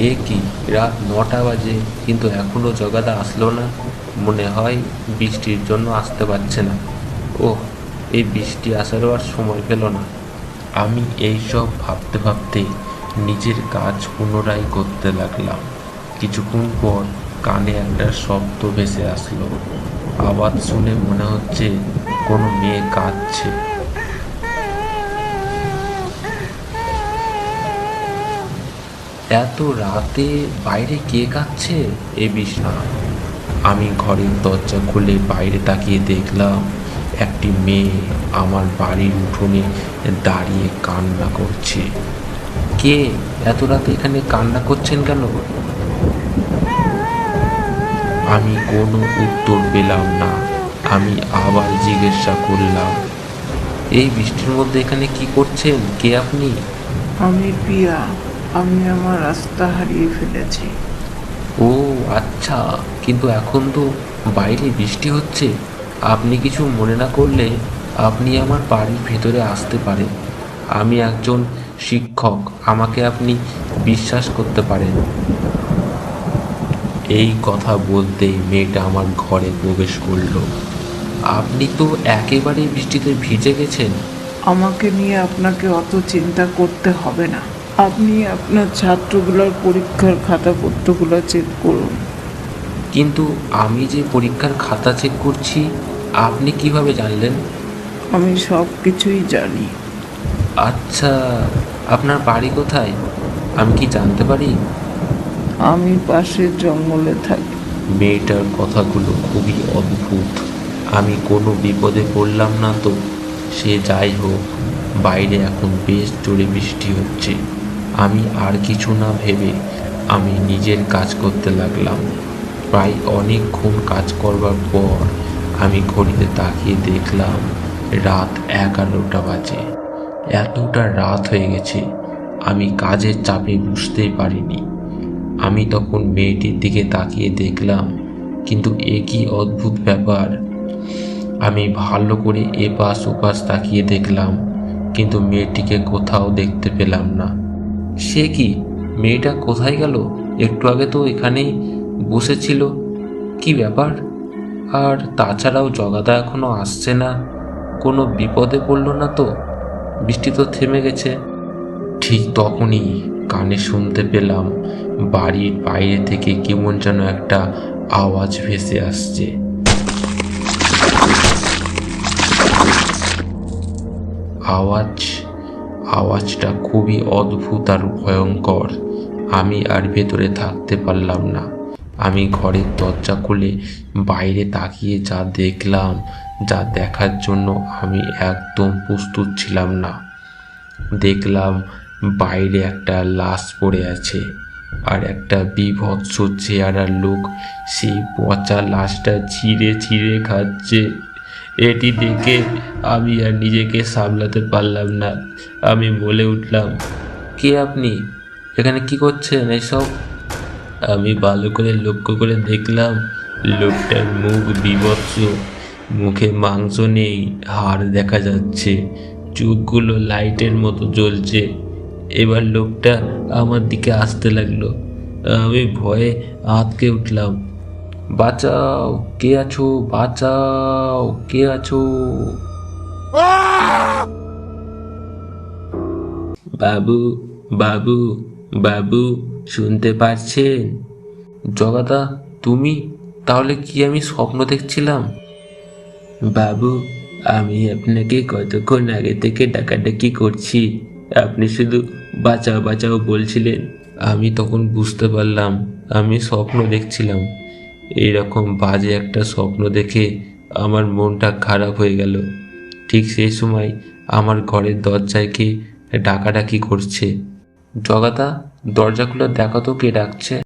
এ কি? রাত নটা বাজে, কিন্তু এখনও জগাদা আসলো না। মনে হয় বৃষ্টির জন্য আসতে পারছে না। ও এই বৃষ্টি আসারও আর সময় পেল না। আমি এইসব ভাবতে ভাবতে নিজের কাজ পুনরায় করতে লাগলাম। কিছুক্ষণ পর কানে একটা শব্দ ভেসে আসলো। আওয়াজ শুনে মনে হচ্ছে কোনো মেয়ে কাঁদছে। এত রাতে বাইরে কে কাচ্ছে এ বিষ্ণা আমি ঘরের দরজা খুলে বাইরে তাকিয়ে দেখলাম একটি মেয়ে আমার বাড়ির উঠোনে দাঁড়িয়ে কান্না করছে। কে? এত রাতে এখানে কান্না করছেন কেন? আমি কোনো উত্তর পেলাম না। আমি আবার জিজ্ঞাসা করলাম এই বৃষ্টির মধ্যে এখানে কি করছেন? কে আপনি? আমি পিয়া। আমি আমার রাস্তা হারিয়ে ফেলেছি। ও আচ্ছা। কিন্তু এখন তো বাইরে বৃষ্টি হচ্ছে। আপনি কিছু মনে না করলে আপনি আমার বাড়ির ভেতরে আসতে পারেন। আমি একজন শিক্ষক আমাকে আপনি বিশ্বাস করতে পারেন। এই কথা বলতেই মেয়েটা আমার ঘরে প্রবেশ করল। আপনি তো একেবারে বৃষ্টিতে ভিজে গেছেন। আমাকে নিয়ে আপনাকে অত চিন্তা করতে হবে না। আপনি আপনার ছাত্রগুলোর পরীক্ষার খাতাপত্রগুলো চেক করুন। কিন্তু আমি যে পরীক্ষার খাতা চেক করছি আপনি কীভাবে জানলেন? আমি সব কিছুই জানি। আচ্ছা আপনার বাড়ি কোথায়? আমি কি জানতে পারি? আমি পাশের জঙ্গলে থাকি। মেয়েটার কথাগুলো খুবই অদ্ভুত। আমি কোনো বিপদে পড়লাম না তো। সে যাই হোক বাইরে এখন বেশ জোরে বৃষ্টি হচ্ছে। আমি আর কিছু না ভেবে আমি নিজের কাজ করতে লাগলাম। প্রায় অনেকক্ষণ কাজ করবার পর আমি ঘড়িতে তাকিয়ে দেখলাম রাত এগারোটা বাজে। এতটা রাত হয়ে গেছে, আমি কাজের চাপে বুঝতেই পারিনি। আমি তখন মেয়েটির দিকে তাকিয়ে দেখলাম, কিন্তু এ কি অদ্ভুত ব্যাপার। আমি ভালো করে এপাশ ওপাশ তাকিয়ে দেখলাম, কিন্তু মেয়েটিকে কোথাও দেখতে পেলাম না। সে কি? মেয়েটা কোথায় গেল? একটু আগে তো এখানেই বসেছিল। কি ব্যাপার? আর তাছাড়াও জগাদা এখনও আসছে না। কোনো বিপদে পড়ল না তো? বৃষ্টি তো থেমে গেছে। ঠিক তখনই কানে শুনতে পেলাম বাড়ির বাইরে থেকে কেমন যেন একটা আওয়াজ ভেসে আসছে। আওয়াজ আওয়াজটা খুবই অদ্ভুত আর ভয়ঙ্কর। আমি আর ভেতরে থাকতে পারলাম না। আমি ঘরের দরজা খুলে বাইরে তাকিয়ে যা দেখলাম, যা দেখার জন্য আমি একদম প্রস্তুত ছিলাম না। দেখলাম বাইরে একটা লাশ পড়ে আছে আর একটা বিভৎস চেহারার লোক সেই পচা লাশটা ছিঁড়ে ছিঁড়ে খাচ্ছে। এটি দেখে আমি আর নিজেকে সামলাতে পারলাম না। আমি বলে উঠলাম, কে আপনি? এখানে কি করছেন এসব? আমি ভালো করে লক্ষ্য করে দেখলাম, লোকটার মুখ বিভৎস মুখে মাংস নেই, হাড় দেখা যাচ্ছে, চোখগুলো লাইটের মতো জ্বলছে। এবার লোকটা আমার দিকে আসতে লাগল। আমি ভয়ে আঁতকে উঠলাম। বাঁচাও, কে আছো? বাঁচাও, কে আছো? বাবু বাবু বাবু, শুনতে পাচ্ছেন জগাদা, তুমি? তাহলে কি আমি স্বপ্ন দেখছিলাম? বাবু, আমি আপনাকে কতক্ষণ আগে থেকে ডাকাডাকি করছি। আপনি শুধু বাঁচাও বাঁচাও বলছিলেন। আমি তখন বুঝতে পারলাম, আমি স্বপ্ন দেখছিলাম। এইরকম বাজে একটা স্বপ্ন দেখে আমার মনটা খারাপ হয়ে গেল। ঠিক সেই সময় আমার ঘরের দরজায় কে ডাকাডাকি করছে। জগাদা, দরজাগুলো দেখো তো কে ডাকছে।